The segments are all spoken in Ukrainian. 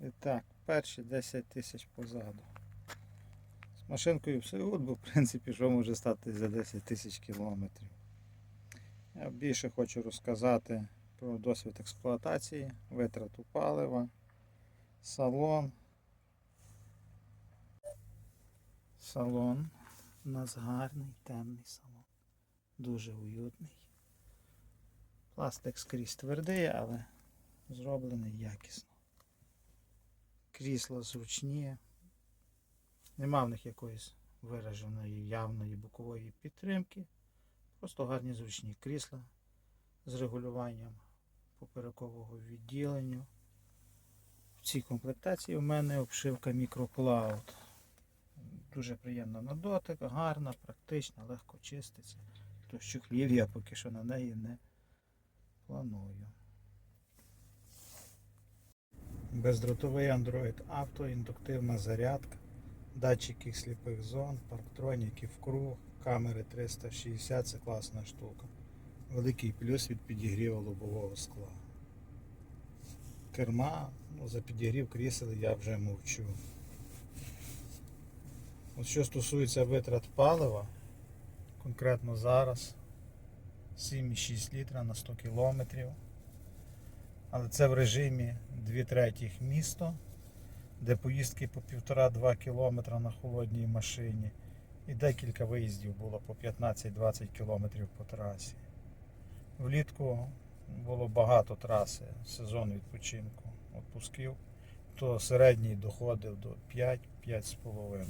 І так, перші 10 тисяч позаду. З машинкою все от, бо в принципі що може стати за 10 тисяч кілометрів. Я більше хочу розказати про досвід експлуатації, витрату палива, салон. Салон. У нас гарний, темний салон. Дуже уютний. Пластик скрізь твердий, але зроблений якісно. Крісла зручні. Нема в них якоїсь вираженої явної бокової підтримки. Просто гарні зручні крісла з регулюванням поперекового відділення. В цій комплектації у мене обшивка мікроклауд. Дуже приємна на дотик, гарна, практична, легко чиститься. То щухлів я поки що на неї не планую. Бездротовий Android Auto, індуктивна зарядка, датчики сліпих зон, парктроніки в круг, камери 360 це класна штука. Великий плюс від підігріву лобового скла. Керма, ну, за підігрів крісел я вже мовчу. От що стосується витрат палива, конкретно зараз 7,6 літра на 100 кілометрів. Але це в режимі 2 третіх місто, де поїздки по 1,5-2 кілометра на холодній машині. І декілька виїздів було по 15-20 кілометрів по трасі. Влітку було багато траси, сезон відпочинку, відпусків, то середній доходив до 5-5,5.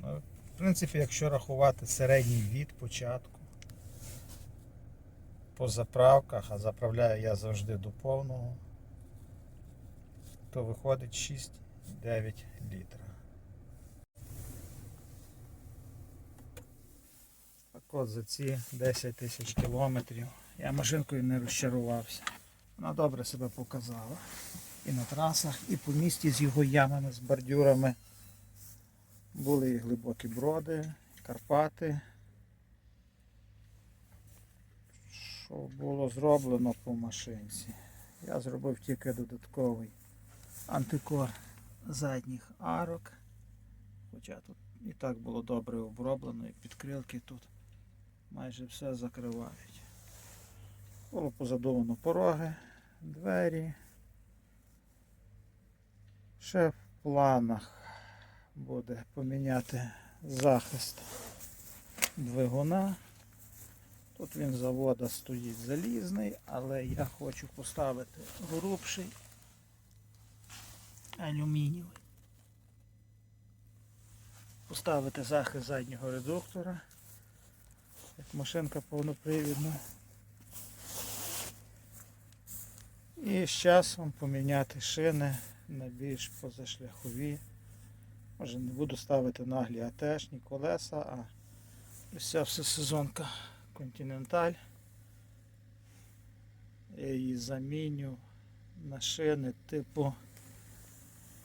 Ну, В принципі, якщо рахувати середній від початку по заправках, а заправляю я завжди до повного, то виходить 6-9 літра. Так от за ці 10 тисяч кілометрів я машинкою не розчарувався. Вона добре себе показала. І на трасах, і по місті з його ямами, з бордюрами. Були і глибокі броди, Карпати. Що було зроблено по машинці? Я зробив тільки додатковий антикор задніх арок. Хоча тут і так було добре оброблено, і підкрилки тут майже все закривають. Було позадовано пороги, двері. Ще в планах буде поміняти захист двигуна. Тут він завода стоїть залізний, але я хочу поставити грубший алюмінієвий. Поставити захист заднього редуктора. Як машинка повнопривідна. І з часом поміняти шини на більш позашляхові. Може не буду ставити наглі АТшні колеса, а ось ця всесезонка Continental. Я її заміню на шини типу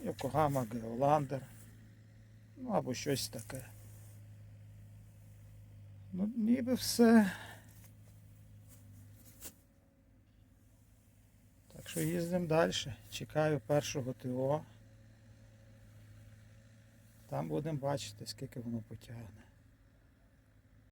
Yokohama Geolander. Ну або щось таке. Ну, ніби все. Так що їздимо далі. Чекаю першого ТО. Там будемо бачити, скільки воно потягне.